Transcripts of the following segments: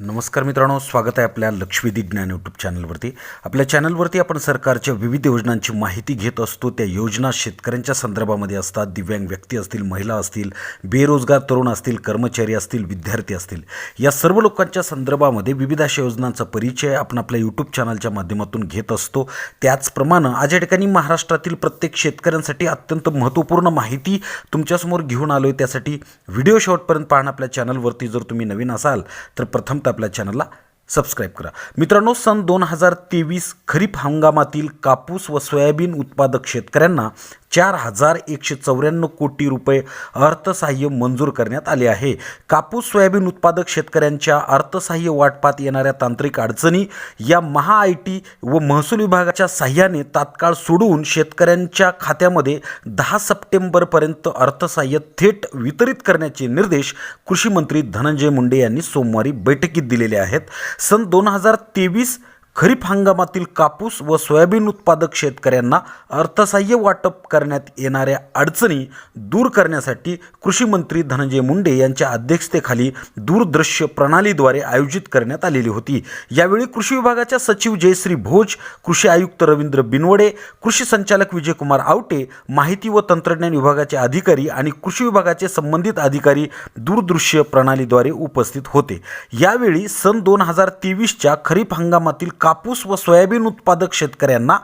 नमस्कार मित्रांनो स्वागत आहे आपल्या लक्ष्मीदी ज्ञान यूट्यूब चॅनलवरती. आपल्या चॅनलवरती आपण सरकारच्या विविध योजनांची माहिती घेत असतो. त्या योजना शेतकऱ्यांच्या संदर्भामध्ये असतात. दिव्यांग व्यक्ती असतील महिला असतील बेरोजगार तरुण असतील कर्मचारी असतील विद्यार्थी असतील. या सर्व लोकांच्या संदर्भामध्ये विविध अशा योजनांचा परिचय आपण आपल्या यूट्यूब चॅनलच्या माध्यमातून घेत असतो. त्याचप्रमाणे आज या ठिकाणी महाराष्ट्रातील प्रत्येक शेतकऱ्यांसाठी अत्यंत महत्त्वपूर्ण माहिती तुमच्यासमोर घेऊन आलो आहे त्यासाठी व्हिडिओ शेवटपर्यंत पाहणं आपल्या चॅनलवरती जर तुम्ही नवीन असाल तर प्रथम आपल्या चॅनलला सबस्क्राईब करा. मित्रांनो सन दोन हजार तेवीस खरीप हंगामातील कापूस व सोयाबीन उत्पादक शेतकऱ्यांना चार हजार एकशे चौऱ्याण्णव कोटी रुपये अर्थसहाय्य मंजूर करण्यात आले आहे. कापूस सोयाबीन उत्पादक शेतकऱ्यांच्या अर्थसहाय्य वाटपात येणाऱ्या तांत्रिक अडचणी या महा आय टी व महसूल विभागाच्या सहाय्याने तात्काळ सोडवून शेतकऱ्यांच्या खात्यामध्ये दहा सप्टेंबरपर्यंत अर्थसहाय्य थेट वितरित करण्याचे निर्देश कृषी मंत्री धनंजय मुंडे यांनी सोमवारी बैठकीत दिलेले आहेत. सन दोन हजार तेवीस खरीप हंगामातील कापूस व सोयाबीन उत्पादक शेतकऱ्यांना अर्थसहाय्य वाटप करण्यात येणाऱ्या अडचणी दूर करण्यासाठी कृषी मंत्री धनंजय मुंडे यांच्या अध्यक्षतेखाली दूरदृश्य प्रणालीद्वारे आयोजित करण्यात आलेली होती. यावेळी कृषी विभागाच्या सचिव जयश्री भोज कृषी आयुक्त रवींद्र बिनवडे कृषी संचालक विजयकुमार आवटे माहिती व तंत्रज्ञान विभागाचे अधिकारी आणि कृषी विभागाचे संबंधित अधिकारी दूरदृश्य प्रणालीद्वारे उपस्थित होते. यावेळी सन दोन हजार तेवीसच्या खरीप हंगामातील कापूस व सोयाबीन उत्पादक शेतकऱ्यांना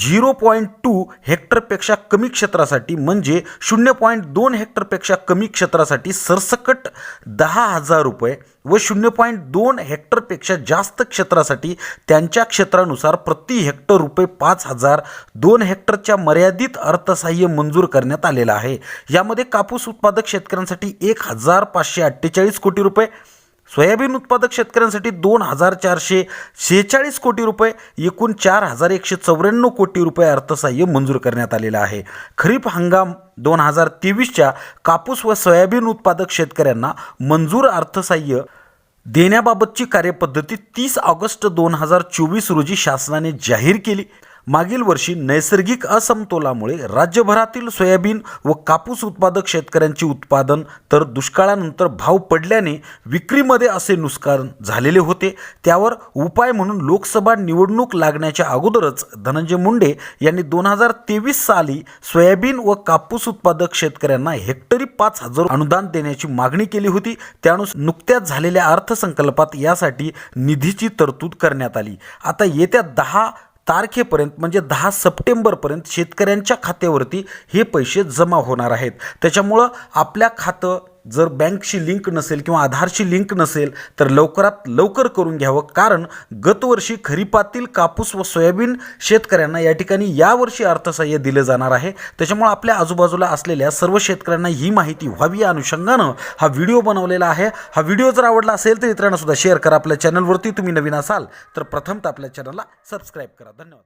झिरो पॉईंट टू हेक्टरपेक्षा कमी क्षेत्रासाठी म्हणजे शून्य पॉईंट दोन हेक्टरपेक्षा कमी क्षेत्रासाठी सरसकट दहा हजार रुपये व शून्य पॉईंट दोन हेक्टरपेक्षा जास्त क्षेत्रासाठी त्यांच्या क्षेत्रानुसार प्रति हेक्टर रुपये पाच हजार दोन हेक्टरच्या मर्यादित अर्थसहाय्य मंजूर करण्यात आलेलं आहे. यामध्ये कापूस उत्पादक शेतकऱ्यांसाठी एक हजार पाचशे अठ्ठेचाळीस कोटी रुपये सोयाबीन उत्पादक शेतकऱ्यांसाठी दोन हजार चारशे शेहेचाळीस कोटी रुपये एकूण चार हजार एकशे चौऱ्याण्णव कोटी रुपये अर्थसहाय्य मंजूर करण्यात आलेलं आहे. खरीप हंगाम दोन हजार तेवीसच्या कापूस व सोयाबीन उत्पादक शेतकऱ्यांना मंजूर अर्थसहाय्य देण्याबाबतची कार्यपद्धती तीस ऑगस्ट दोन हजार चोवीस रोजी शासनाने जाहीर केली. मागील वर्षी नैसर्गिक असमतोलामुळे राज्यभरातील सोयाबीन व कापूस उत्पादक शेतकऱ्यांचे उत्पादन तर दुष्काळानंतर भाव पडल्याने विक्रीमध्ये असे नुकसान झालेले होते. त्यावर उपाय म्हणून लोकसभा निवडणूक लागण्याच्या अगोदरच धनंजय मुंडे यांनी दोन हजार तेवीस साली सोयाबीन व कापूस उत्पादक शेतकऱ्यांना हेक्टरी पाच हजार अनुदान देण्याची मागणी केली होती. त्यानुसार नुकत्याच झालेल्या अर्थसंकल्पात यासाठी निधीची तरतूद करण्यात आली. आता येत्या दहा तारखेपर्यंत म्हणजे दहा सप्टेंबरपर्यंत शेतकऱ्यांच्या खात्यावरती हे पैसे जमा होणार आहेत. त्याच्यामुळं आपल्या खातं जर बँकशी लिंक नसेल किंवा आधारशी लिंक नसेल तर लवकरात लवकर करून घ्यावं. कारण गतवर्षी खरीपातील कापूस व सोयाबीन शेतकऱ्यांना या ठिकाणी यावर्षी अर्थसहाय्य दिलं जाणार आहे. त्याच्यामुळे आपल्या आजूबाजूला असलेल्या सर्व शेतकऱ्यांना ही माहिती व्हावी. या अनुषंगानं हा व्हिडिओ बनवलेला आहे. हा व्हिडिओ जर आवडला असेल तर इतरांना सुद्धा शेअर करा. आपल्या चॅनलवरती तुम्ही नवीन असाल तर प्रथमतः आपल्या चॅनलला सबस्क्राईब करा. धन्यवाद.